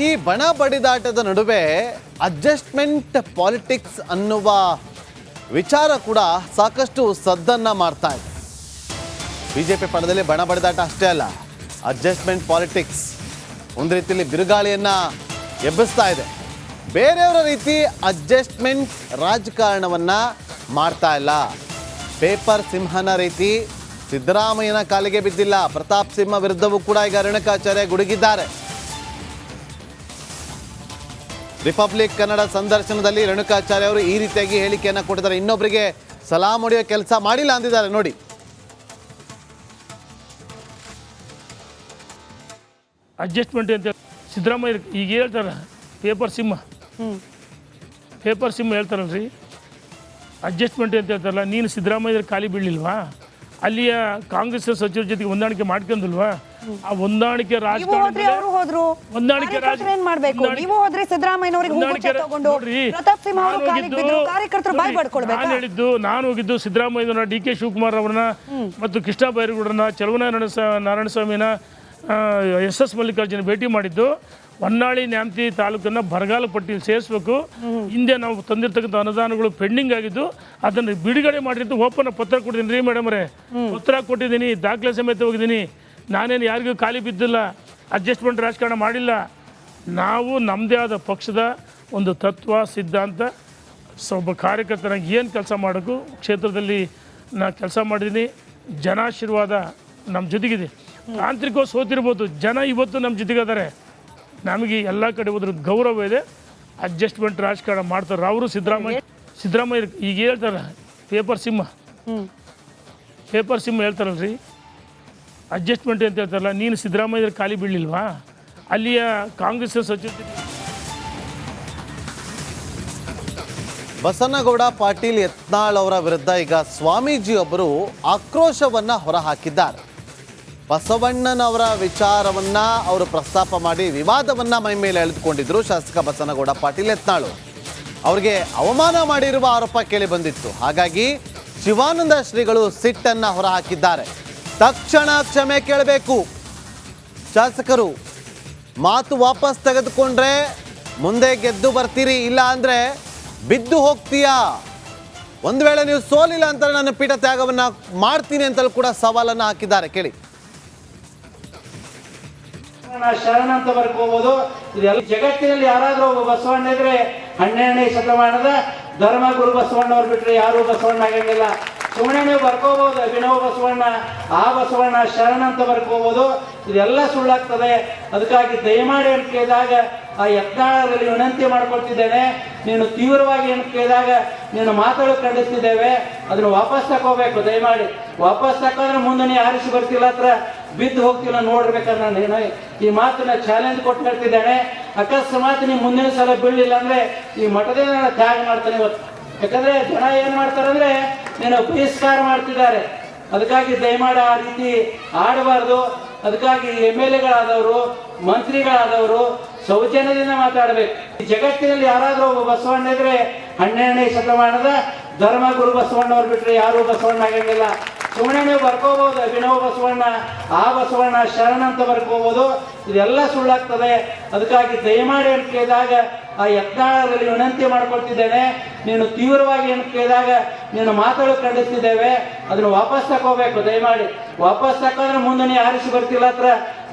ಈ ಬಣ ಬಡಿದಾಟದ ನಡುವೆ ಅಡ್ಜಸ್ಟ್ಮೆಂಟ್ ಪಾಲಿಟಿಕ್ಸ್ ಅನ್ನುವ ವಿಚಾರ ಕೂಡ ಸಾಕಷ್ಟು ಸದ್ದನ್ನ ಮಾಡ್ತಾ ಇದೆ. ಬಿಜೆಪಿ ಪಣದಲ್ಲಿ ಬಣ ಬಡಿದಾಟ ಅಷ್ಟೇ ಅಲ್ಲ ಅಡ್ಜಸ್ಟ್ಮೆಂಟ್ ಪಾಲಿಟಿಕ್ಸ್ ಒಂದು ರೀತಿಯಲ್ಲಿ ಬಿರುಗಾಳಿಯನ್ನ ಎಬ್ಬಿಸ್ತಾ ಇದೆ. ಬೇರೆಯವರ ರೀತಿ ಅಡ್ಜಸ್ಟ್ಮೆಂಟ್ ರಾಜಕಾರಣವನ್ನ ಮಾಡ್ತಾ ಇಲ್ಲ. ಪೇಪರ್ ಸಿಂಹನ ರೀತಿ ಸಿದ್ದರಾಮಯ್ಯನ ಕಾಲಿಗೆ ಬಿದ್ದಿಲ್ಲ, ಪ್ರತಾಪ್ ಸಿಂಹ ವಿರುದ್ಧವೂ ಕೂಡ ಈಗ ರೇಣುಕಾಚಾರ್ಯ ಗುಡುಗಿದ್ದಾರೆ. ರಿಪಬ್ಲಿಕ್ ಕನ್ನಡ ಸಂದರ್ಶನದಲ್ಲಿ ರೇಣುಕಾಚಾರ್ಯ ಅವರು ಈ ರೀತಿಯಾಗಿ ಹೇಳಿಕೆಯನ್ನು ಕೊಟ್ಟಿದ್ದಾರೆ. ಇನ್ನೊಬ್ಬರಿಗೆ ಸಲಾಂ ಹೊಡೆಯೋ ಕೆಲಸ ಮಾಡಿಲ್ಲ ಅಂದಿದ್ದಾರೆ. ನೋಡಿ. ಅಡ್ಜಸ್ಟ್ಮೆಂಟ್ ಅಂತ ಸಿದ್ದರಾಮಯ್ಯ ಈಗ ಹೇಳ್ತಾರೆ ಪೇಪರ್ ಸಿಂಹ ಪೇಪರ್ ಸಿಂಹ ಹೇಳ್ತಾರಲ್ರಿ. ಅಡ್ಜಸ್ಟ್ಮೆಂಟ್ ಅಂತ ಹೇಳ್ತಾರಲ್ಲ ನೀನು ಸಿದ್ದರಾಮಯ್ಯ ಖಾಲಿ ಬೀಳಲಿಲ್ವಾ? ಅಲ್ಲಿಯ ಕಾಂಗ್ರೆಸ್ ಸಚಿವರ ಜೊತೆಗೆ ಹೊಂದಾಣಿಕೆ ಮಾಡ್ಕೊಂಡಿಲ್ವಾ? ಆ ಹೊಂದಾಣಿಕೆ ನೀವು ಹೋದ್ರಿ ಅವರು ಹೋದ್ರು. ಹೊಂದಾಣಿಕೆ ರಾಜ- ಕಾರ್ಯಕರ್ತರು ಏನ್ ಮಾಡ್ಬೇಕು? ನೀವು ಹೋದ್ರಿ ಸಿದ್ದರಾಮಯ್ಯನವರಿಗೆ ಹೂಗುಚ್ಛ ತಗೊಂಡು ಪ್ರತಾಪ್ ಸಿಂಹ ಅವರು ನಾನು ಕಾಲಿಗೆ ಬಿದ್ರು ಕಾರ್ಯಕರ್ತರು ಬಾಯ್ ಹೇಳಿದ್ದು ನಾನು ಹೋಗಿದ್ದು ಸಿದ್ದರಾಮಯ್ಯನ ಡಿ ಕೆ ಶಿವಕುಮಾರ್ ಅವರನ್ನ ಮತ್ತು ಕೃಷ್ಣ ಬೈರೇಗೌಡರನ್ನ ಚಲುವನ ನಾರಾಯಣ ಸ್ವಾಮಿನ ಎಸ್ ಎಸ್ ಮಲ್ಲಿಕಾರ್ಜುನ ಭೇಟಿ ಮಾಡಿದ್ದು. ಹೊನ್ನಾಳಿ ನ್ಯಾಮತಿ ತಾಲೂಕನ್ನ ಬರಗಾಲ ಪಟ್ಟಿಯಲ್ಲಿ ಸೇರಿಸಬೇಕು. ಹಿಂದೆ ನಾವು ತಂದಿರ್ತಕ್ಕಂಥ ಅನುದಾನಗಳು ಪೆಂಡಿಂಗ್ ಆಗಿದ್ದು ಅದನ್ನು ಬಿಡುಗಡೆ ಮಾಡಿದ್ದು ಓಪನ್ ಪತ್ರ ಕೊಟ್ಟಿದ್ದೀನಿ ರೀ ಮೇಡಮ್ ಪತ್ರ ಕೊಟ್ಟಿದ್ದೀನಿ ದಾಖಲೆ ಸಮೇತ ಹೋಗಿದ್ದೀನಿ. ನಾನೇನು ಯಾರಿಗೂ ಖಾಲಿ ಬಿದ್ದಿಲ್ಲ ಅಡ್ಜಸ್ಟ್ಮೆಂಟ್ ರಾಜಕಾರಣ ಮಾಡಿಲ್ಲ. ನಾವು ನಮ್ಮದೇ ಆದ ಪಕ್ಷದ ಒಂದು ತತ್ವ ಸಿದ್ಧಾಂತ ಒಬ್ಬ ಕಾರ್ಯಕರ್ತನಾಗಿ ಏನು ಕೆಲಸ ಮಾಡೋಕ್ಕೂ ಕ್ಷೇತ್ರದಲ್ಲಿ ನಾನು ಕೆಲಸ ಮಾಡಿದ್ದೀನಿ. ಜನಾಶೀರ್ವಾದ ನಮ್ಮ ಜೊತೆಗಿದೆ. ತಾಂತ್ರಿಕವಾಗಿ ಸೋತಿರ್ಬೋದು ಜನ ಇವತ್ತು ನಮ್ಮ ಜೊತೆಗಿದ್ದಾರೆ. ನಮಗೆ ಎಲ್ಲ ಕಡೆ ಹೋದ್ರ ಗೌರವ ಇದೆ. ಅಡ್ಜಸ್ಟ್ಮೆಂಟ್ ರಾಜಕಾರಣ ಮಾಡ್ತಾರೆ ಅವರು ಸಿದ್ದರಾಮಯ್ಯ. ಸಿದ್ದರಾಮಯ್ಯ ಈಗ ಹೇಳ್ತಾರೆ ಪೇಪರ್ ಸಿಂಹ. ಪೇಪರ್ ಸಿಂಹ ಹೇಳ್ತಾರಲ್ರಿ. ಅಡ್ಜಸ್ಟ್ಮೆಂಟ್ ಅಂತ ಹೇಳ್ತಾರಲ್ಲ, ನೀನು ಸಿದ್ದರಾಮಯ್ಯರ ಖಾಲಿ ಬೀಳಿಲ್ವಾ ಅಲ್ಲಿಯ ಕಾಂಗ್ರೆಸ್ ಸಚಿವ ಬಸನಗೌಡ ಪಾಟೀಲ್ ಯತ್ನಾಳ್ ಅವರ ವಿರುದ್ಧ ಈಗ ಸ್ವಾಮೀಜಿಯೊಬ್ಬರು ಆಕ್ರೋಶವನ್ನ ಹೊರಹಾಕಿದ್ದಾರೆ. ಬಸವಣ್ಣನವರ ವಿಚಾರವನ್ನ ಅವರು ಪ್ರಸ್ತಾಪ ಮಾಡಿ ವಿವಾದವನ್ನ ಮೈ ಮೇಲೆ ಶಾಸಕ ಬಸನಗೌಡ ಪಾಟೀಲ್ ಯತ್ನಾಳು. ಅವರಿಗೆ ಅವಮಾನ ಮಾಡಿರುವ ಆರೋಪ ಕೇಳಿ ಬಂದಿತ್ತು. ಹಾಗಾಗಿ ಶಿವಾನಂದ ಶ್ರೀಗಳು ಸಿಟ್ಟನ್ನ ಹೊರಹಾಕಿದ್ದಾರೆ. ತಕ್ಷಣ ಕ್ಷಮೆ ಕೇಳಬೇಕು. ಶಾಸಕರು, ಮಾತು ವಾಪಸ್ ತೆಗೆದುಕೊಂಡ್ರೆ ಮುಂದೆ ಗೆದ್ದು ಬರ್ತೀರಿ, ಇಲ್ಲ ಅಂದ್ರೆ ಬಿದ್ದು ಹೋಗ್ತೀಯಾ? ಒಂದು ವೇಳೆ ನೀವು ಸೋಲಿಲ್ಲ ಅಂತ ನನ್ನ ಪೀಠ ತ್ಯಾಗವನ್ನ ಮಾಡ್ತೀನಿ ಅಂತಲೂ ಕೂಡ ಸವಾಲನ್ನು ಹಾಕಿದ್ದಾರೆ, ಕೇಳಿ. ಶರಣ ಅಂತ ಬರ್ಕೋಬಹುದು ಜಗತ್ತಿನಲ್ಲಿ ಯಾರಾದ್ರೂ ಒಬ್ಬ ಬಸವಣ್ಣ ಇದ್ರೆ ಹನ್ನೆರಡನೇ ಶತಮಾನದ ಧರ್ಮಗುರು ಬಸವಣ್ಣವ್ರು ಬಿಟ್ರೆ ಯಾರು ಬಸವಣ್ಣ ಆಗಂಗಿಲ್ಲ. ಸುಮ್ಮನೆ ಬರ್ಕೋಬಹುದು ಅಭಿನವ ಬಸವಣ್ಣ ಆ ಬಸವಣ್ಣ ಶರಣ ಅಂತ ಬರ್ಕೋಬಹುದು ಇದೆಲ್ಲ ಸುಳ್ಳಾಗ್ತದೆ. ಅದಕ್ಕಾಗಿ ದಯಮಾಡಿ ಅಂತ ಕೇಳಿದಾಗ ಆ ಯತ್ನಾಳರಲ್ಲಿ ವಿನಂತಿ ಮಾಡ್ಕೊಳ್ತಿದ್ದೇನೆ. ನೀನು ತೀವ್ರವಾಗಿ ಅಂತ ಕೇಳಿದಾಗ ನೀನು ಮಾತಾಡೋ ಖಂಡಿಸ್ತಿದ್ದೇವೆ. ಅದನ್ನು ವಾಪಸ್ ತಗೋಬೇಕು ದಯಮಾಡಿ. ವಾಪಸ್ ತಕೊಂಡ್ರೆ ಮುಂದೆ ನೀ ಆರಿಸಿ ಬರ್ತಿಲ್ಲ ಹತ್ರ, ಬಿದ್ದು ಹೋಗ್ತಿಲ್ಲ ನಾನು ನೀನು ಈ ಮಾತನ್ನ ಚಾಲೆಂಜ್ ಕೊಟ್ಟು ಹೇಳ್ತಿದ್ದೇನೆ. ಅಕಸ್ಮಾತ್ ನೀವು ಮುಂದಿನ ಸಲ ಬೀಳಿಲ್ಲ ಅಂದ್ರೆ ಈ ಮಠದೇ ತ್ಯಾಗ ಮಾಡ್ತಾನೆ ಇವತ್ತು. ಯಾಕಂದ್ರೆ ಜನ ಏನ್ ಮಾಡ್ತಾರೆ ನೀನು ಬಹಿಷ್ಕಾರ ಮಾಡ್ತಿದ್ದಾರೆ. ಅದಕ್ಕಾಗಿ ದಯಮಾಡಿ ಆ ರೀತಿ ಆಡಬಾರ್ದು. ಅದಕ್ಕಾಗಿ ಎಂ ಎಲ್ ಎಗಳಾದವರು ಮಂತ್ರಿಗಳಾದವರು ಸೌಜನ್ಯದಿಂದ ಮಾತಾಡಬೇಕು. ಈ ಜಗತ್ತಿನಲ್ಲಿ ಯಾರಾದರೂ ಒಬ್ಬ ಬಸವಣ್ಣ ಇದ್ರೆ ಹನ್ನೆರಡನೇ ಶತಮಾನದ ಧರ್ಮಗುರು ಬಸವಣ್ಣವ್ರು ಬಿಟ್ಟರೆ ಯಾರೂ ಬಸವಣ್ಣ ಆಗಂಗಿಲ್ಲ. ಸುಮ್ಮನೆ ಬರ್ಕೋಬಹುದು ಅಭಿನವ ಬಸವಣ್ಣ ಆ ಬಸವಣ್ಣ ಶರಣ ಅಂತ ಬರ್ಕೋಬಹುದು ಇದೆಲ್ಲ ಸುಳ್ಳಾಗ್ತದೆ. ಅದಕ್ಕಾಗಿ ದಯಮಾಡಿ ಅಂತ ಕೇಳಿದಾಗ ಆ ಯತ್ನಾಳರಲ್ಲಿ ವಿನಂತಿ ಮಾಡ್ಕೊಳ್ತಿದ್ದೇನೆ. ನೀನು ತೀವ್ರವಾಗಿ ಏನು ಕೇಳಿದಾಗ ನೀನು ಮಾತಾಡೋ ಖಂಡಿಸ್ತಿದ್ದೇವೆ. ಅದನ್ನು ವಾಪಸ್ ತಗೋಬೇಕು ದಯಮಾಡಿ. ವಾಪಸ್ ತಕೊಂಡ್ರೆ ಮುಂದೆ ನೀ ಆರಿಸಿ ಬರ್ತಿಲ್ಲ ಹತ್ರ,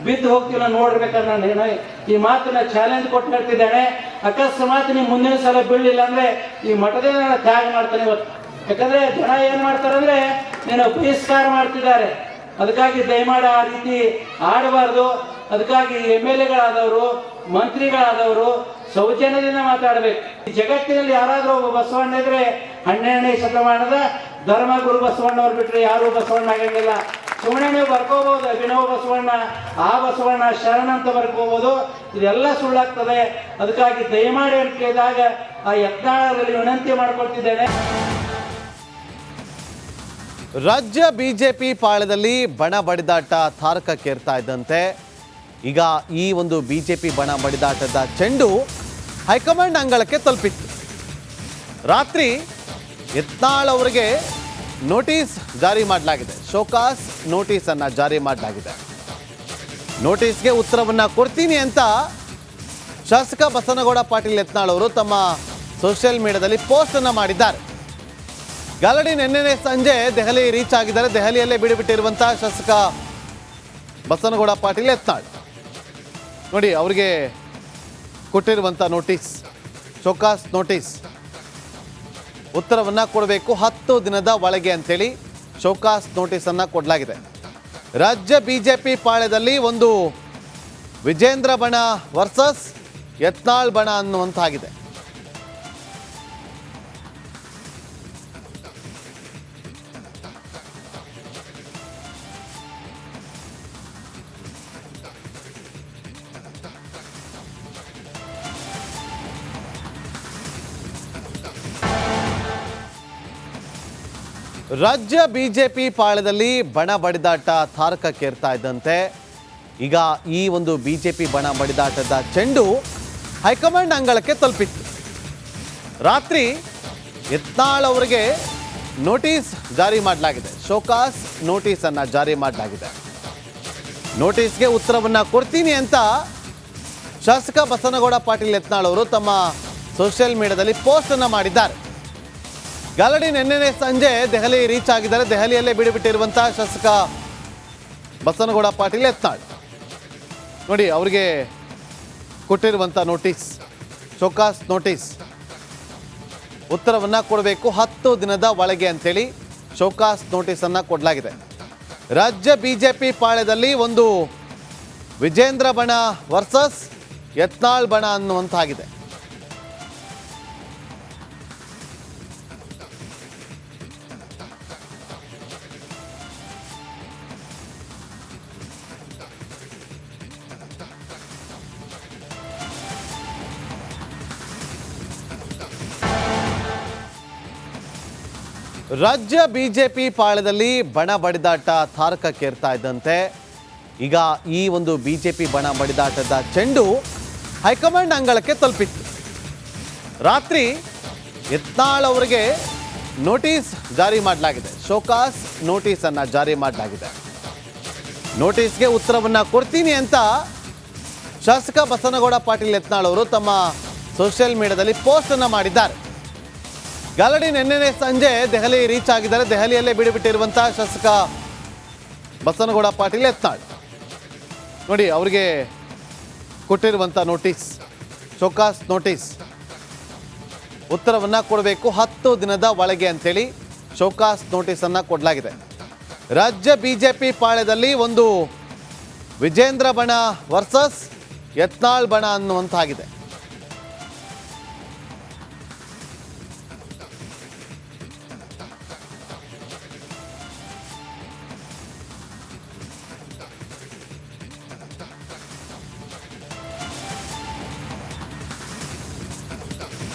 ಬಿದ್ದು ಹೋಗ್ತಿಲ್ಲ ನೋಡ್ಬೇಕನ್ನ ನೀನು ಈ ಮಾತನ್ನ ಚಾಲೆಂಜ್ ಕೊಟ್ಟು ಹೇಳ್ತಿದ್ದೇನೆ. ಅಕಸ್ಮಾತ್ ನೀವು ಮುಂದಿನ ಸಲ ಬೀಳಿಲ್ಲ ಅಂದ್ರೆ ಈ ಮಠದೇ ತ್ಯಾಗ ಮಾಡ್ತಾನೆ ಇವತ್ತು. ಯಾಕಂದ್ರೆ ಜನ ಏನ್ ಮಾಡ್ತಾರೆ ನೀನು ಬಹಿಷ್ಕಾರ ಮಾಡ್ತಿದ್ದಾರೆ. ಅದಕ್ಕಾಗಿ ದಯಮಾಡಿ ಆ ರೀತಿ ಆಡಬಾರ್ದು. ಅದಕ್ಕಾಗಿ ಎಂ ಎಲ್ ಎಗಳಾದವರು ಮಂತ್ರಿಗಳಾದವರು ಸೌಜನ್ಯದಿಂದ ಮಾತಾಡಬೇಕು. ಈ ಜಗತ್ತಿನಲ್ಲಿ ಯಾರಾದರೂ ಒಬ್ಬ ಬಸವಣ್ಣ ಇದ್ರೆ ಹನ್ನೆರಡನೇ ಶತಮಾನದ ಧರ್ಮಗುರು ಬಸವಣ್ಣ ಬಸವಣ್ಣವ್ರು ಬಿಟ್ರೆ ಯಾರು ಬಸವಣ್ಣ ಆಗಂಗಿಲ್ಲ. ಸುಮ್ಮನೆ ಬರ್ಕೋಬಹುದು ಅಭಿನವ ಬಸವಣ್ಣ, ಆ ಬಸವಣ್ಣ ಶರಣ ಅಂತ ಬರ್ಕೋಬಹುದು ಇದೆಲ್ಲ ಸುಳ್ಳಾಗ್ತದೆ. ಅದಕ್ಕಾಗಿ ದಯಮಾಡಿ ಅಂತ ಕೇಳಿದಾಗ ಆ ಯತ್ನಾಳದಲ್ಲಿ ವಿನಂತಿ ಮಾಡ್ಕೊಳ್ತಿದ್ದೇನೆ. ರಾಜ್ಯ ಬಿಜೆಪಿ ಪಾಳ್ಯದಲ್ಲಿ ಬಣ ಬಡಿದಾಟ ತಾರಕಕ್ಕೇರ್ತಾ ಇದ್ದಂತೆ. ಈಗ ಈ ಒಂದು ಬಿಜೆಪಿ ಬಣ ಬಡಿದಾಟದ ಚೆಂಡು ಹೈಕಮಾಂಡ್ ಅಂಗಳಕ್ಕೆ ತಲುಪಿತ್ತು. ರಾತ್ರಿ ಯತ್ನಾಳ್ ಅವರಿಗೆ ನೋಟಿಸ್ ಜಾರಿ ಮಾಡಲಾಗಿದೆ. ಶೋಕಾಸ್ ನೋಟಿಸ್ ಅನ್ನ ಜಾರಿ ಮಾಡಲಾಗಿದೆ. ನೋಟಿಸ್ಗೆ ಉತ್ತರವನ್ನು ಕೊಡ್ತೀನಿ ಅಂತ ಶಾಸಕ ಬಸನಗೌಡ ಪಾಟೀಲ್ ಯತ್ನಾಳ್ ಅವರು ತಮ್ಮ ಸೋಷಿಯಲ್ ಮೀಡಿಯಾದಲ್ಲಿ ಪೋಸ್ಟ್ ಅನ್ನ ಮಾಡಿದ್ದಾರೆ. ಗಲಡಿ ನಿನ್ನೆನೆ ಸಂಜೆ ದೆಹಲಿ ರೀಚ್ ಆಗಿದ್ದಾರೆ. ದೆಹಲಿಯಲ್ಲೇ ಬಿಡುಬಿಟ್ಟಿರುವಂತಹ ಶಾಸಕ ಬಸನಗೌಡ ಪಾಟೀಲ್ ಎತ್ನಾಳ್ ನೋಡಿ, ಅವರಿಗೆ ಕೊಟ್ಟಿರುವಂಥ ನೋಟಿಸ್, ಚೌಕಾಸ್ ನೋಟಿಸ್, ಉತ್ತರವನ್ನು ಕೊಡಬೇಕು ಹತ್ತು ದಿನದ ಒಳಗೆ ಅಂತೇಳಿ ನೋಟಿಸ್ ನೋಟಿಸನ್ನು ಕೊಡಲಾಗಿದೆ. ರಾಜ್ಯ ಬಿಜೆಪಿ ಪಾಳ್ಯದಲ್ಲಿ ಒಂದು ವಿಜೇಂದ್ರ ಬಣ ವರ್ಸಸ್ ಯತ್ನಾಳ್ ಬಣ ಅನ್ನುವಂತಾಗಿದೆ. ರಾಜ್ಯ ಬಿಜೆಪಿ ಪಾಳ್ಯದಲ್ಲಿ ಬಣ ಬಡಿದಾಟ ತಾರಕಕ್ಕೇರ್ತಾ ಇದ್ದಂತೆ. ಈಗ ಈ ಒಂದು ಬಿಜೆಪಿ ಬಣ ಬಡಿದಾಟದ ಚೆಂಡು ಹೈಕಮಾಂಡ್ ಅಂಗಳಕ್ಕೆ ತಲುಪಿತ್ತು. ರಾತ್ರಿ ಯತ್ನಾಳ್ ಅವರಿಗೆ ನೋಟಿಸ್ ಜಾರಿ ಮಾಡಲಾಗಿದೆ. ಶೋಕಾಸ್ ನೋಟಿಸ್ ಅನ್ನ ಜಾರಿ ಮಾಡಲಾಗಿದೆ. ನೋಟಿಸ್ಗೆ ಉತ್ತರವನ್ನು ಕೊಡ್ತೀನಿ ಅಂತ ಶಾಸಕ ಬಸನಗೌಡ ಪಾಟೀಲ್ ಯತ್ನಾಳ್ ಅವರು ತಮ್ಮ ಸೋಷಿಯಲ್ ಮೀಡಿಯಾದಲ್ಲಿ ಪೋಸ್ಟ್ ಅನ್ನ ಮಾಡಿದ್ದಾರೆ. ಗಲಡಿ ನಿನ್ನೆ ಸಂಜೆ ದೆಹಲಿ ರೀಚ್ ಆಗಿದ್ದಾರೆ. ದೆಹಲಿಯಲ್ಲೇ ಬಿಡುಬಿಟ್ಟಿರುವಂತಹ ಶಾಸಕ ಬಸನಗೌಡ ಪಾಟೀಲ್ ಯತ್ನಾಳ್. ನೋಡಿ, ಅವರಿಗೆ ಕೊಟ್ಟಿರುವಂಥ ನೋಟಿಸ್, ಚೌಕಾಸ್ ನೋಟಿಸ್. ಉತ್ತರವನ್ನು ಕೊಡಬೇಕು ಹತ್ತು ದಿನದ ಒಳಗೆ ಅಂತೇಳಿ ನೋಟಿಸ್ ನೋಟಿಸನ್ನು ಕೊಡಲಾಗಿದೆ. ರಾಜ್ಯ ಬಿಜೆಪಿ ಪಾಳ್ಯದಲ್ಲಿ ಒಂದು ವಿಜೇಂದ್ರ ಬಣ ವರ್ಸಸ್ ಯತ್ನಾಳ್ ಬಣ ಅನ್ನುವಂತಾಗಿದೆ. ರಾಜ್ಯ ಬಿಜೆಪಿ ಪಾಳ್ಯದಲ್ಲಿ ಬಣ ಬಡಿದಾಟ ತಾರಕಕ್ಕೇರ್ತಾ ಇದ್ದಂತೆ. ಈಗ ಈ ಒಂದು ಬಿಜೆಪಿ ಬಣ ಬಡಿದಾಟದ ಚೆಂಡು ಹೈಕಮಾಂಡ್ ಅಂಗಳಕ್ಕೆ ತಲುಪಿತ್ತು. ರಾತ್ರಿ ಯತ್ನಾಳ್ ಅವರಿಗೆ ನೋಟಿಸ್ ಜಾರಿ ಮಾಡಲಾಗಿದೆ. ಶೋಕಾಸ್ ನೋಟಿಸ್ ಅನ್ನ ಜಾರಿ ಮಾಡಲಾಗಿದೆ. ನೋಟಿಸ್ಗೆ ಉತ್ತರವನ್ನು ಕೊಡ್ತೀನಿ ಅಂತ ಶಾಸಕ ಬಸನಗೌಡ ಪಾಟೀಲ್ ಯತ್ನಾಳ್ ಅವರು ತಮ್ಮ ಸೋಷಿಯಲ್ ಮೀಡಿಯಾದಲ್ಲಿ ಪೋಸ್ಟ್ ಅನ್ನ ಮಾಡಿದ್ದಾರೆ. ಗಲಡಿ ನಿನ್ನೆನೆ ಸಂಜೆ ದೆಹಲಿ ರೀಚ್ ಆಗಿದ್ದಾರೆ. ದೆಹಲಿಯಲ್ಲೇ ಬಿಡಿಬಿಟ್ಟಿರುವಂತಹ ಶಾಸಕ ಬಸನಗೌಡ ಪಾಟೀಲ್ ಎತ್ನಾಳ್ ನೋಡಿ, ಅವರಿಗೆ ಕೊಟ್ಟಿರುವಂಥ ನೋಟಿಸ್, ಚೌಕಾಸ್ ನೋಟಿಸ್. ಉತ್ತರವನ್ನು ಕೊಡಬೇಕು ಹತ್ತು ದಿನದ ಒಳಗೆ ಅಂತೇಳಿ ನೋಟಿಸ್ ನೋಟಿಸನ್ನು ಕೊಡಲಾಗಿದೆ. ರಾಜ್ಯ ಬಿಜೆಪಿ ಪಾಳ್ಯದಲ್ಲಿ ಒಂದು ವಿಜೇಂದ್ರ ಬಣ ವರ್ಸಸ್ ಯತ್ನಾಳ್ ಬಣ ಅನ್ನುವಂತಾಗಿದೆ.